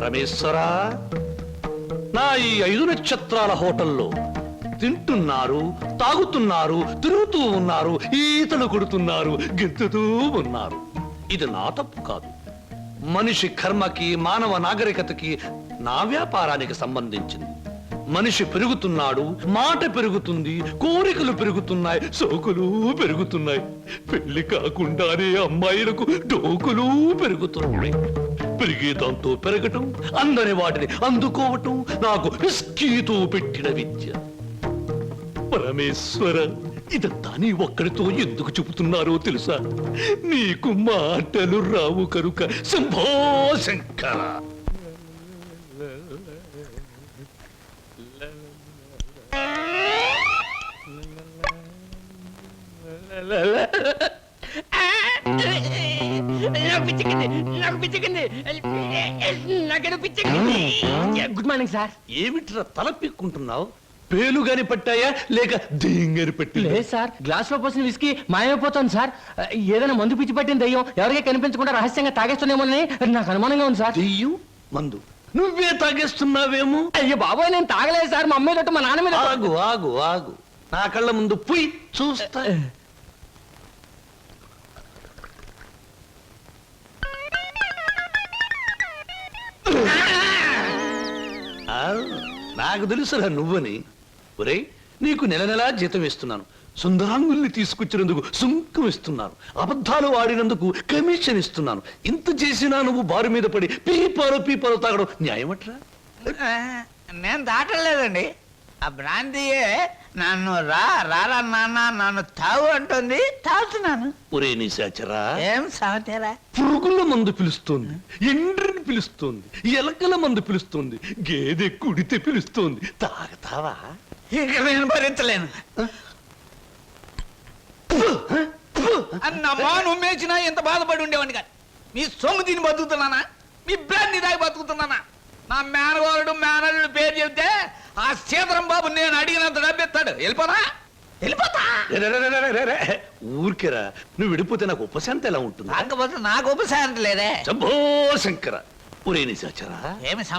పరమేశ్వరా నా ఈ ఐదు నక్షత్రాల హోటల్లో తింటున్నారు తాగుతున్నారు తిరుగుతూ ఉన్నారు ఈతలు కొడుతున్నారు గెంతుతూ ఉన్నారు. ఇది నా తప్పు కాదు. మనిషి కర్మకి మానవ నాగరికతకి నా వ్యాపారానికి సంబంధించింది. మనిషి పెరుగుతున్నాడు మాట పెరుగుతుంది కోరికలు పెరుగుతున్నాయి సోకులు పెరుగుతున్నాయి. పెళ్ళి కాకుండానే అమ్మాయిలకు డోకులు పెరుగుతున్నాయి. పెరిగే దాంతో పెరగటం అందని వాటిని అందుకోవటం నాకు విస్కీతో పెట్టిన విద్య. పరమేశ్వర ఇదంతా నీ ఒక్కడితో ఎందుకు చెబుతున్నారో తెలుసా? నీకు మాటలు రావు కనుక శంభో శంకర. నాకు పిచ్చెక్కింది నాకు పిచ్చెక్కింది. నాకేదో పిచ్చెక్కింది. గుడ్ మార్నింగ్ సార్ ఏమిట్రా తల పిక్కుంటున్నావు పేలుగాని పట్టాయా? లేక దేంగని పట్టి లేదు సార్ గ్లాస్లో పోసిన విస్కీ మాయమైపోతుంది సార్ ఏదైనా మందు పిచ్చి పట్టిన దయ్యం ఎవరికీ కనిపించకుండా రహస్యంగా తాగేస్తున్నామోనని నాకు అనుమానంగా ఉంది సార్ దెయ్యం? మందు. నువ్వే తాగేస్తున్నావేమో? అయ్యో బాబోయ్ నేను తాగలేదు సార్ మా అమ్మాయి తోటి మా నాన్న మీద ఆగు ఆగు ఆగు. నా కళ్ళ ముందు పుయ్ చూస్తా. నాకు తెలుసురా నువ్వని. ఒరేయ్ నీకు నెల నెలా జీతం ఇస్తున్నాను. సుందరాంగుల్ని తీసుకొచ్చినందుకు సుంకం ఇస్తున్నాను. అబద్ధాలు ఆడినందుకు కమిషన్ ఇస్తున్నాను. ఇంత చేసినా నువ్వు బారు మీద పడి పీపాలు పీపాలు తాగడం న్యాయమట్రా? నేను దాటలేదండి. ఆ బ్రాంతియే నన్ను రా రారా నాన్న నన్ను తాగు అంటుంది తాగుతున్నాను. ఒరే నిశాచరా ఏం సమతేరా పురుగుల మందు పిలుస్తోంది. ఎండ్రిని పిలుస్తోంది. ఎలకల మందు పిలుస్తోంది. గేదె కుడితే పిలుస్తోంది. తాగతావా ఇక నేను భరించలేను. అన్నమ్మా నువ్వు మేచినా ఎంత బాధపడి ఉండేవాడిని కాదు. మీ సొమ్ము తిని బతుకుతున్నానా? మీ బ్రాంతి దాగి బతుకుతున్నానా? నా మేనవారుడు మేనల్లుడు పేరు చెబితే ఆ సీతరం బాబు నేను అడిగినంత డబ్బిస్తాడు. వెళ్ళిపోనా? వెళ్ళిపోతా. రే, రే, రే, రే, రే, రే. ఊరికేరా. నువ్వు విడిపోతే నాకు ఉపశాంతి ఎలా ఉంటుంది? నాకు ఉపశాంతి లేదే. శంభో శంకర. ఒరే నిశాచరా ఏమి సమ